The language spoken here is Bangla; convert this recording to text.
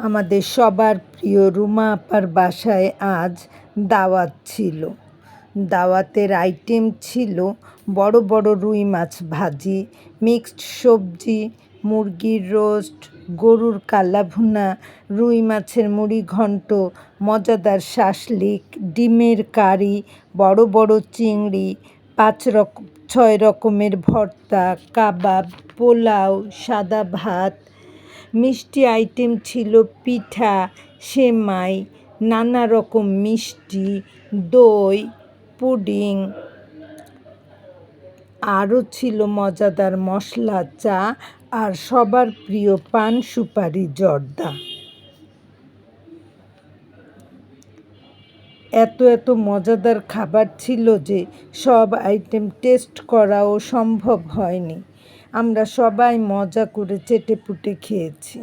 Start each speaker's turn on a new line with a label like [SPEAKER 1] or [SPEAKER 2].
[SPEAKER 1] আমাদের সবার প্রিয় রুমা আপার বাসায় আজ দাওয়াত ছিল। দাওয়াতের আইটেম ছিল বড় বড় রুই মাছ ভাজি মিক্সড সবজি, মুরগির রোস্ট গরুর কালাভুনা রুই মাছের মুড়ি ঘন্ট, মজাদার শাসলিক, ডিমের কারি, বড় বড় চিংড়ি, পাঁচ রকম ছয় রকমের ভর্তা, কাবাব, পোলাও, সাদা ভাত মিষ্টি আইটেম ছিল পিঠা, সেমাই, নানা রকম মিষ্টি, দই, পুডিং। আরও ছিল মজাদার মশলা, চা আর সবার প্রিয় পান সুপারি জর্দা। এত এত মজাদার খাবার ছিল যে সব আইটেম টেস্ট করাও সম্ভব হয়নি। আমরা সবাই মজা করে চেটেপুটে খেয়েছি।